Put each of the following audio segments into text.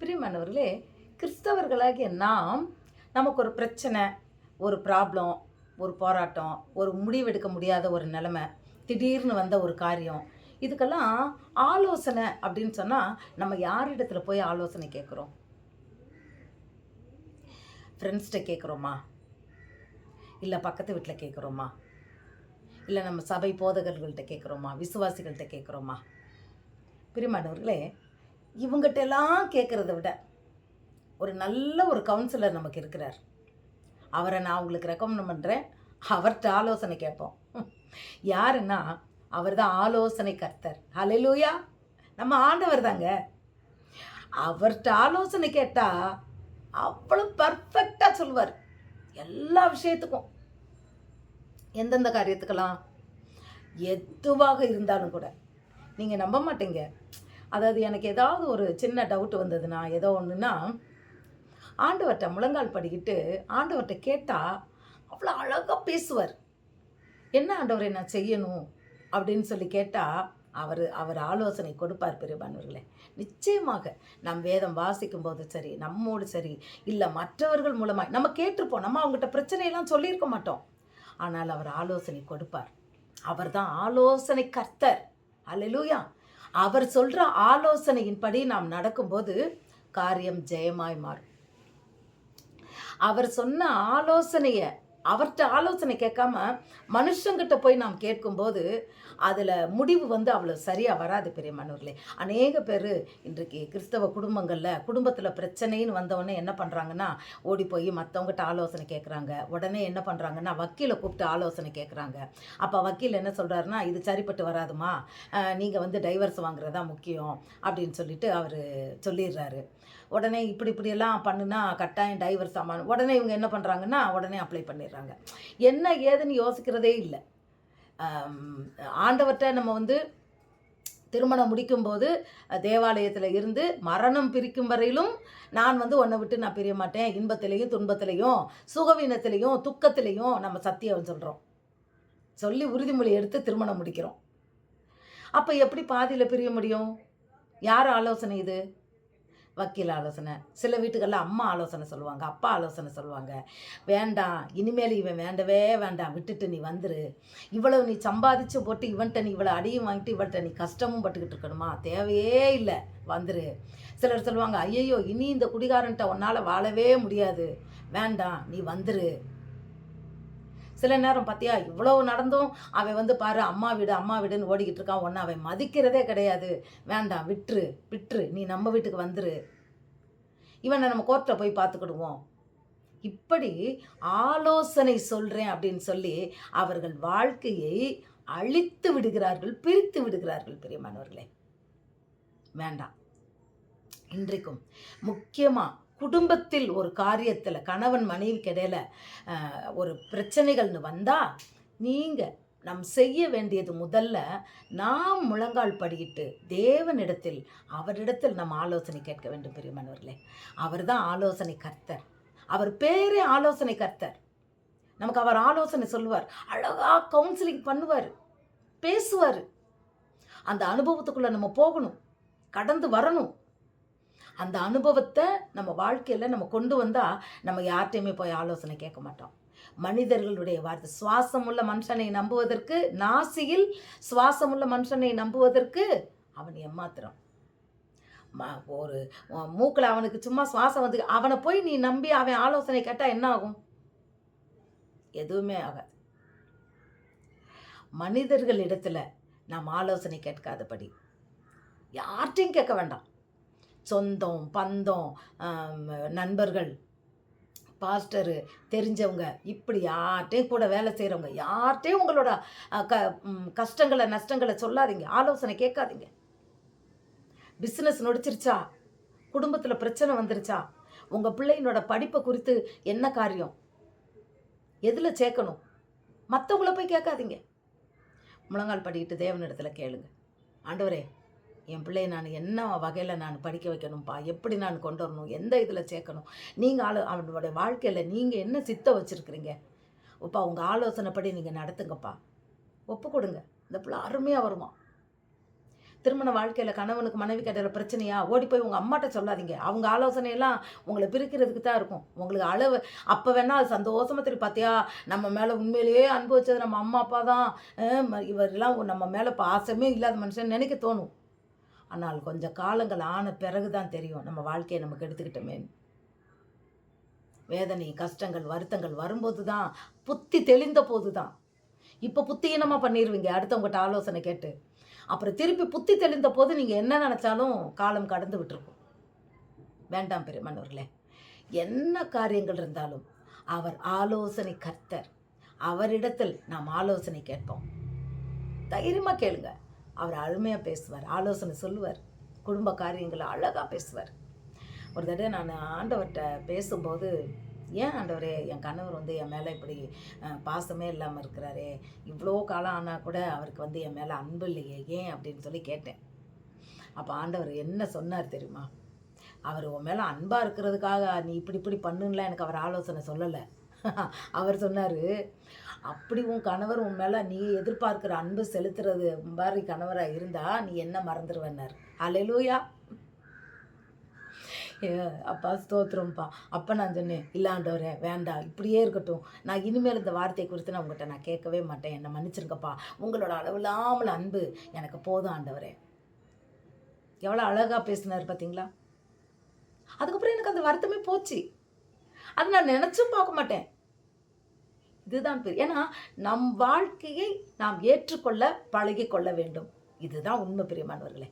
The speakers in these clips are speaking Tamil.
பிரியமானவர்களே கிறிஸ்தவர்களாகிய நாம் நமக்கு ஒரு பிரச்சனை ஒரு ப்ராப்ளம் ஒரு போராட்டம் ஒரு முடிவெடுக்க முடியாத ஒரு நிலைமை திடீர்னு வந்த ஒரு காரியம் இதுக்கெல்லாம் ஆலோசனை அப்படின்னு சொன்னால் நம்ம யாரிடத்துல போய் ஆலோசனை கேட்குறோம்? ஃப்ரெண்ட்ஸ்கிட்ட கேட்குறோமா? இல்லை பக்கத்து வீட்டில் கேட்குறோமா? இல்லை நம்ம சபை போதகர்கள்ட்ட கேட்குறோமா? விசுவாசிகள்கிட்ட கேட்குறோமா? பிரிமானவர்களே இவங்ககிட்ட எல்லாம் கேட்குறத விட ஒரு நல்ல ஒரு கவுன்சிலர் நமக்கு இருக்கிறார். அவரை நான் உங்களுக்கு ரெக்கமெண்ட் பண்ணுறேன் அவர்கிட்ட ஆலோசனை கேட்போம். யாருன்னா அவர் தான் ஆலோசனை கர்த்தர். ஹalleluya நம்ம ஆண்டவர் தாங்க. அவர்கிட்ட ஆலோசனை கேட்டால் அவ்வளோ பர்ஃபெக்டாக சொல்லுவார். எல்லா விஷயத்துக்கும். எந்தெந்த காரியத்துக்கெல்லாம்? எதுவாக இருந்தாலும் கூட. நீங்கள் நம்ப மாட்டீங்க. அதாவது எனக்கு ஏதாவது ஒரு சின்ன டவுட் வந்ததுன்னா ஏதோ ஒன்றுன்னா ஆண்டவர்கிட்ட முழங்கால் படிக்கிட்டு ஆண்டவர்கிட்ட கேட்டால் அவ்வளோ அழகாக பேசுவார். என்ன ஆண்டவரை நான் செய்யணும்? அப்படின்னு சொல்லி கேட்டால் அவர் அவர் ஆலோசனை கொடுப்பார் பெருமானவர்களே நிச்சயமாக நம் வேதம் வாசிக்கும் போது சரி நம்மோடு சரி இல்லை மற்றவர்கள் மூலமாக நம்ம கேட்டிருப்போம் நம்ம அவங்ககிட்ட பிரச்சனையெல்லாம் சொல்லியிருக்க மாட்டோம். ஆனால் அவர் ஆலோசனை கொடுப்பார். அவர் தான் ஆலோசனை கர்த்தர். அல்லூயா அவர் சொல்கிற ஆலோசனையின்படி நாம் நடக்கும்போது காரியம் ஜெயமாய் மாறும். அவர் சொன்ன ஆலோசனையை அவர்கிட்ட ஆலோசனை கேட்காம மனுஷங்கிட்ட போய் நாம் கேட்கும்போது அதில் முடிவு வந்து அவ்வளோ சரியாக வராது பெரிய மனூர்லே அநேக பேர் இன்றைக்கு கிறிஸ்தவ குடும்பங்களில் குடும்பத்தில் பிரச்சனைன்னு வந்தவொடனே என்ன பண்ணுறாங்கன்னா ஓடி போய் மற்றவங்ககிட்ட ஆலோசனை கேட்குறாங்க. உடனே என்ன பண்ணுறாங்கன்னா வக்கீலை கூப்பிட்டு ஆலோசனை கேட்குறாங்க. அப்போ வக்கீல் என்ன சொல்கிறாருன்னா இது சரிப்பட்டு வராதுமா? நீங்கள் வந்து டைவர்ஸ் வாங்குறதா முக்கியம். அப்படின்னு சொல்லிட்டு அவர் சொல்லிடுறாரு. உடனே இப்படி இப்படியெல்லாம் பண்ணுனா கட்டாயம் டைவர்ஸ் ஆமான் உடனே இவங்க என்ன பண்ணுறாங்கன்னா உடனே அப்ளை பண்ணிடுறாங்க. என்ன ஏதுன்னு யோசிக்கிறதே இல்லை. ஆண்டவர்கிட்ட நம்ம வந்து திருமணம் முடிக்கும்போது தேவாலயத்தில் இருந்து மரணம் பிரிக்கும் வரையிலும் நான் வந்து உன்னை விட்டு நான் பிரிய மாட்டேன். இன்பத்திலையும் துன்பத்திலையும் சுகவீனத்திலையும் துக்கத்திலையும் நம்ம சத்தியம் சொல்கிறோம் சொல்லி உறுதிமொழி எடுத்து திருமணம் முடிக்கிறோம். அப்போ எப்படி பாதியில் பிரிய முடியும்? யார் ஆலோசனை இது? வக்கீல் ஆலோசனை. சில வீட்டுகளில் அம்மா ஆலோசனை சொல்லுவாங்க அப்பா ஆலோசனை சொல்லுவாங்க. வேண்டாம் இனிமேல் இவன் வேண்டவே வேண்டாம் விட்டுட்டு நீ வந்துரு. இவ்வளவு நீ சம்பாதிச்சு போட்டு இவன்கிட்ட நீ இவ்வளோ அடியும் வாங்கிட்டு இவன்கிட்ட நீ கஷ்டமும் பட்டுக்கிட்டு இருக்கணுமா? தேவையே இல்லை வந்துரு. சிலர் சொல்லுவாங்க ஐயையோ இனி இந்த குடிகாரன்ட்ட உன்னால் வாழவே முடியாது. வேண்டாம் நீ வந்துரு. சில நேரம் பார்த்தியா இவ்வளவு நடந்தும் அவன் வந்து பாரு அம்மா வீடு அம்மா வீடுன்னு ஓடிக்கிட்டு இருக்கான். ஒன்று அவன் மதிக்கிறதே கிடையாது. வேண்டாம் விட்டுரு விட்டுரு. நீ நம்ம வீட்டுக்கு வந்துரு. இவனை நம்ம கோர்ட்டில் போய் பார்த்துக்கிடுவோம். இப்படி ஆலோசனை சொல்கிறேன் அப்படின்னு சொல்லி அவர்கள் வாழ்க்கையை அழித்து விடுகிறார்கள் பிரித்து விடுகிறார்கள் பெரியமானவர்களே. வேண்டாம். இன்றைக்கும் முக்கியமாக குடும்பத்தில் ஒரு காரியத்தில் கணவன் மனைவிக்கு இடையில் ஒரு பிரச்சனைகள்னு வந்தால் நீங்கள் நாம் செய்ய வேண்டியது முதல்ல நாம் முழங்கால் படியிட்டு தேவனிடத்தில் அவரிடத்தில் நம் ஆலோசனை கேட்க வேண்டும் பெரியமானவர்களே அவர் தான் ஆலோசனை கர்த்தர். அவர் பேரே ஆலோசனை கர்த்தர். நமக்கு அவர் ஆலோசனை சொல்லுவார். அழகாக கவுன்சிலிங் பண்ணுவார். பேசுவார். அந்த அனுபவத்துக்குள்ளே நம்ம போகணும். கடந்து வரணும். அந்த அனுபவத்தை நம்ம வாழ்க்கையில் நம்ம கொண்டு வந்தால் நம்ம யார்கிட்டையுமே போய் ஆலோசனை கேட்க மாட்டோம். மனிதர்களுடைய வார்த்தை சுவாசமுள்ள மனுஷனை நம்புவதற்கு நாசியில் சுவாசமுள்ள மனுஷனை நம்புவதற்கு அவன் ஏமாத்திரம் ம- ஒரு மூக்கில் அவனுக்கு சும்மா சுவாசம் வந்து அவனை போய் நீ நம்பி அவன் ஆலோசனை கேட்டால் என்ன ஆகும்? எதுவுமே ஆகாது. மனிதர்கள் இடத்துல நாம் ஆலோசனை கேட்காதபடி யார்கிட்டையும் கேட்க வேண்டாம். சொந்தம் பந்தம் நண்பர்கள் பாஸ்டரு தெரிஞ்சவங்க இப்படி யார்கிட்டையும் கூட வேலை செய்கிறவங்க யார்கிட்டையும் உங்களோட க கஷ்டங்களை நஷ்டங்களை சொல்லாதீங்க ஆலோசனை கேட்காதீங்க. பிஸ்னஸ் நொடிச்சிருச்சா? குடும்பத்தில் பிரச்சனை வந்துருச்சா? உங்கள் பிள்ளையினோட படிப்பை குறித்து என்ன காரியம்? எதில் சேர்க்கணும்? மற்றவங்கள போய் கேட்காதீங்க. முழங்கால் படிக்கிட்டு தேவனிடத்தில் கேளுங்க. ஆண்டவரே என் பிள்ளையை நான் என்ன வகையில் நான் படிக்க வைக்கணும்ப்பா? எப்படி நான் கொண்டு வரணும்? எந்த இதில் சேர்க்கணும்? நீங்கள் ஆலோ அவனுடைய வாழ்க்கையில் நீங்கள் என்ன சித்த வச்சுருக்கிறீங்க? அப்பா உங்கள் ஆலோசனைப்படி நீங்கள் நடத்துங்கப்பா. ஒப்பு கொடுங்க. இந்த பிள்ளை அருமையாக வருமா திருமண வாழ்க்கையில் கணவனுக்கு மனைவி கடையில் பிரச்சனையா? ஓடி போய் உங்கள் அம்மாட்ட சொல்லாதீங்க. அவங்க ஆலோசனையெல்லாம் உங்களை பிரிக்கிறதுக்கு தான் இருக்கும். உங்களுக்கு அளவு அப்போ வேணால் அது சந்தோஷமாக திருப்பி பார்த்தியா நம்ம மேலே உண்மையிலேயே அனுபவிச்சது நம்ம அம்மா அப்பா தான். இவரெல்லாம் நம்ம மேலே பாசமே இல்லாத மனுஷன் நினைக்க தோணும். ஆனால் கொஞ்சம் காலங்கள் ஆன பிறகு தான் தெரியும். நம்ம வாழ்க்கையை நமக்கு எடுத்துக்கிட்டோமே வேதனை கஷ்டங்கள் வருத்தங்கள் வரும்போது தான் புத்தி தெளிந்த போது தான் இப்போ புத்தியினமாக பண்ணிடுவீங்க அடுத்தவங்ககிட்ட ஆலோசனை கேட்டு. அப்புறம் திருப்பி புத்தி தெளிந்த போது நீங்கள் என்ன நினச்சாலும் காலம் கடந்து விட்டுருக்கும். வேண்டாம் பெருமானவர்களே என்ன காரியங்கள் இருந்தாலும் அவர் ஆலோசனை கர்த்தர். அவரிடத்தில் நாம் ஆலோசனை கேட்போம். தைரியமாக கேளுங்கள் அவர் அருமையாக பேசுவார் ஆலோசனை சொல்லுவார் குடும்ப காரியங்களை அழகாக பேசுவார். ஒரு தடவை நான் ஆண்டவர்கிட்ட பேசும்போது ஏன் ஆண்டவரே என் கணவர் வந்து என் மேலே இப்படி பாசமே இல்லாமல் இருக்கிறாரே இவ்வளோ காலம் ஆனால் கூட அவருக்கு வந்து என் மேலே அன்பு இல்லையே ஏன்? அப்படின்னு சொல்லி கேட்டேன். அப்போ ஆண்டவர் என்ன சொன்னார் தெரியுமா? அவர் உன் மேலே அன்பாக இருக்கிறதுக்காக நீ இப்படி இப்படி பண்ணுன்னுலாம் எனக்கு அவர் ஆலோசனை சொல்லலை. அவர் சொன்னார் அப்படி உன் கணவர் உன் மேலே நீ எதிர்பார்க்குற அன்பு செலுத்துறது மாதிரி கணவராக இருந்தால் நீ என்ன மறந்துடுவேன்னார் அலையிலூயா ஏ, அப்பா ஸ்தோத்திரம்ப்பா. அப்போ நான் சொன்னேன் இல்லாண்டவரே வேண்டாம் இப்படியே இருக்கட்டும். நான் இனிமேல் இந்த வார்த்தையை குறித்து நான் உங்கள்கிட்ட நான் கேட்கவே மாட்டேன். என்னை மன்னிச்சிருங்கப்பா. உங்களோட அளவில்லாமல் அன்பு எனக்கு போதும் ஆண்டவரே. எவ்வளோ அழகாக பேசினார் பார்த்தீங்களா அதுக்கப்புறம் எனக்கு அந்த வருத்தமே போச்சு. அது நான் நினச்சும் பார்க்க மாட்டேன். இதுதான் பெரிய ஏன்னா நம் வாழ்க்கையை நாம் ஏற்றுக்கொள்ள பழகிக்கொள்ள வேண்டும். இதுதான் உண்மை பிரியமானவர்களே.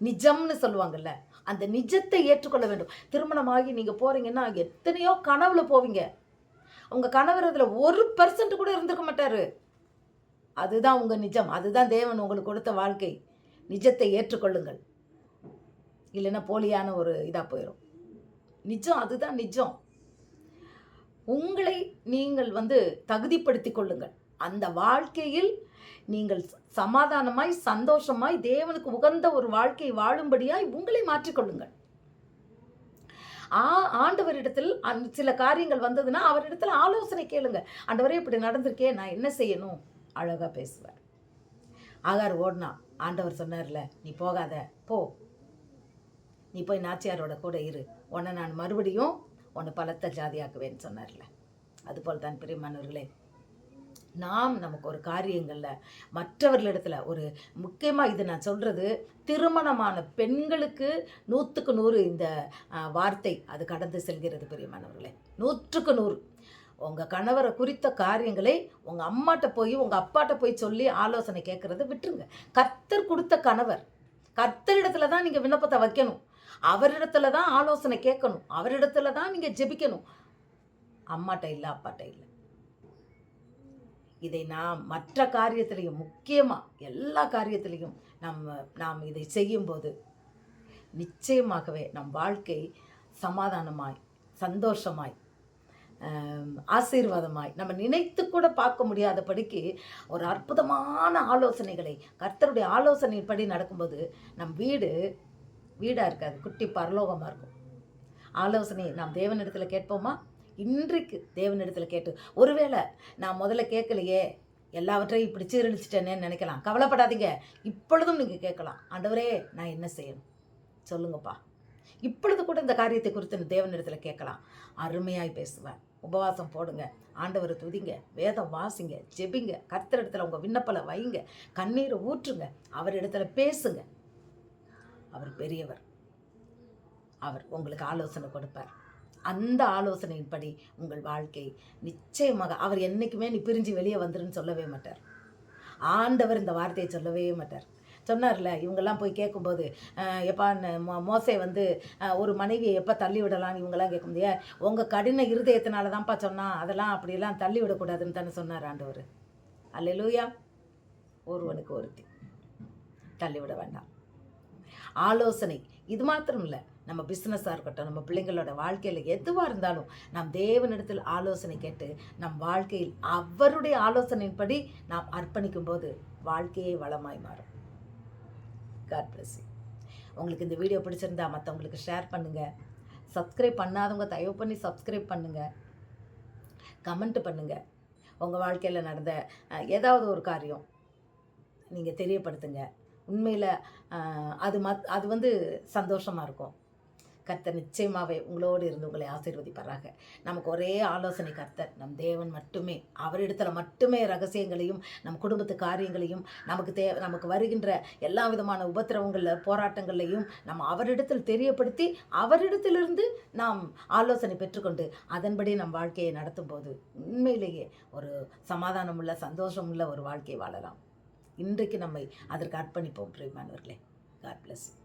நிஜம்னு சொல்லுவாங்கல்ல அந்த நிஜத்தை ஏற்றுக்கொள்ள வேண்டும். திருமணமாகி நீங்கள் போகிறீங்கன்னா எத்தனையோ கனவுல போவீங்க. உங்கள் கணவர் அதில் ஒரு பர்சன்ட் கூட இருந்திருக்க மாட்டார். அதுதான் உங்கள் நிஜம். அதுதான் தேவன் உங்களுக்கு கொடுத்த வாழ்க்கை. நிஜத்தை ஏற்றுக்கொள்ளுங்கள். இல்லைன்னா போலியான ஒரு இதாக போயிடும் நிஜம் அதுதான் நிஜம். உங்களை நீங்கள் வந்து தகுதிப்படுத்தி கொள்ளுங்கள். அந்த வாழ்க்கையில் நீங்கள் சமாதானமாய் சந்தோஷமாய் தேவனுக்கு உகந்த ஒரு வாழ்க்கை வாழும்படியாய் உங்களை மாற்றிக்கொள்ளுங்கள் ஆ ஆண்டவரிடத்தில் அந் சில காரியங்கள் வந்ததுன்னா அவரிடத்தில் ஆலோசனை கேளுங்க. ஆண்டவரே இப்படி நடந்திருக்கே நான் என்ன செய்யணும்? அழகாக பேசுவார். ஆகார் ஓடினா ஆண்டவர் சொன்னார்ல நீ போகாத போ. நீ போய் நாச்சியாரோட கூட இரு. உன்னை நான் மறுபடியும் உன்னை பலத்த ஜாதியாக்குவேன்னு சொன்னார்ல. அதுபோல் தான் பிரியமானவர்களே நாம் நமக்கு ஒரு காரியங்களில் மற்றவர்களிடத்தில் ஒரு முக்கியமாக இது நான் சொல்கிறது திருமணமான பெண்களுக்கு நூற்றுக்கு நூறு இந்த வார்த்தை அது கடந்து செல்கிறது பெரியமானவர்களே. நூற்றுக்கு நூறு. உங்கள் கணவரை குறித்த காரியங்களை உங்கள் அம்மாட்ட போய் உங்கள் அப்பாட்ட போய் சொல்லி ஆலோசனை கேட்குறத விட்டுருங்க. கர்த்தர் கொடுத்த கணவர் கர்த்தரிடத்துல தான் நீங்கள் விண்ணப்பத்தை வைக்கணும். அவரிடத்துல தான் ஆலோசனை கேட்கணும். அவரிடத்துல தான் நீங்கள் ஜெபிக்கணும். அம்மாட்ட இல்லை அப்பாட்ட இல்லை. இதை நாம் மற்ற காரியத்திலையும் முக்கியமாக எல்லா காரியத்திலையும் நம்ம நாம் இதை செய்யும்போது நிச்சயமாகவே நம் வாழ்க்கை சமாதானமாய் சந்தோஷமாய் ஆசீர்வாதமாய் நம்ம நினைத்து கூட பார்க்க முடியாதபடிக்கு ஒரு அற்புதமான ஆலோசனைகளை கர்த்தருடைய ஆலோசனைப்படி நடக்கும்போது நம் வீடு வீடாக இருக்காது. குட்டி பரலோகமாக இருக்கும். ஆலோசனை நாம் தேவனிடத்தில் கேட்போமா? இன்றைக்கு தேவனிடத்தில் கேட்டு. ஒருவேளை நான் முதல்ல கேட்கலையே எல்லாவற்றையும் இப்படி சீரழிச்சிட்டேனேன்னு நினைக்கலாம். கவலைப்படாதீங்க. இப்பொழுதும் நீங்கள் கேட்கலாம். ஆண்டவரே நான் என்ன செய்யணும்? சொல்லுங்கப்பா. இப்பொழுது கூட இந்த காரியத்தை குறித்து தேவனிடத்தில் கேட்கலாம். அருமையாய் பேசுவேன் உபவாசம் போடுங்க. ஆண்டவரை துதிங்க. வேதம் வாசிங்க. ஜெபிங்க. கர்த்தரிடத்துல உங்கள் விண்ணப்பலை வைங்க கண்ணீரை ஊற்றுங்க. அவரிடத்துல பேசுங்க. அவர் பெரியவர். அவர் உங்களுக்கு ஆலோசனை கொடுப்பார். அந்த ஆலோசனையின்படி உங்கள் வாழ்க்கை நிச்சயமாக அவர் என்றைக்குமே நீ பிரிஞ்சு வெளியே வந்துருன்னு சொல்லவே மாட்டார். ஆண்டவர் இந்த வார்த்தையை சொல்லவே மாட்டார். சொன்னார்ல இவங்கெல்லாம் போய் கேட்கும்போது அஹ், எப்பா மோ மோசே வந்து ஒரு மனைவியை எப்போ தள்ளி விடலாம் இவங்கெல்லாம் கேட்க முடியாது உங்கள் கடின இருதயத்தினால தான்ப்பா சொன்னான் அதெல்லாம் அப்படியெல்லாம் தள்ளி விடக்கூடாதுன்னு தானே சொன்னார் ஆண்டவர். அல்லேலூயா. ஒருவனுக்கு ஒருத்தி. தள்ளிவிட வேண்டாம். ஆலோசனை. இது மாத்திரம் இல்லை நம்ம பிஸ்னஸாக இருக்கட்டும் நம்ம பிள்ளைங்களோட வாழ்க்கையில் எதுவாக இருந்தாலும் நாம் தேவனிடத்தில் ஆலோசனை கேட்டு நம் வாழ்க்கையில் அவருடைய ஆலோசனையின்படி நாம் அர்ப்பணிக்கும் போது வாழ்க்கையே வளமாய் மாறும். காட் bless உங்களுக்கு இந்த வீடியோ பிடிச்சிருந்தா மற்றவங்களுக்கு ஷேர் பண்ணுங்கள் சப்ஸ்கிரைப் பண்ணாதவங்க தயவு பண்ணி சப்ஸ்கிரைப் பண்ணுங்கள் கமெண்ட் பண்ணுங்கள் உங்கள் வாழ்க்கையில் நடந்த ஏதாவது ஒரு காரியம் நீங்கள் தெரியப்படுத்துங்க. உண்மையில் அது மத் அது வந்து சந்தோஷமாக இருக்கும். கர்த்தர் நிச்சயமாகவே உங்களோடு இருந்து உங்களை ஆசீர்வதிப்பாராக. நமக்கு ஒரே ஆலோசனை கர்த்தர் நம் தேவன் மட்டுமே அவரிடத்துல மட்டுமே ரகசியங்களையும் நம் குடும்பத்து காரியங்களையும் நமக்கு தே நமக்கு வருகின்ற எல்லா விதமான உபத்திரவங்களில் போராட்டங்களையும் நம்ம அவரிடத்தில் தெரியப்படுத்தி அவரிடத்திலிருந்து நாம் ஆலோசனை பெற்றுக்கொண்டு அதன்படி நம் வாழ்க்கையை நடத்தும் போது உண்மையிலேயே ஒரு சமாதானமுள்ள சந்தோஷமுள்ள ஒரு வாழ்க்கை வாழலாம். இன்றைக்கு நம்மை அதற்கு அர்ப்பணிப்போம் பிரியமானவர்களே. God plus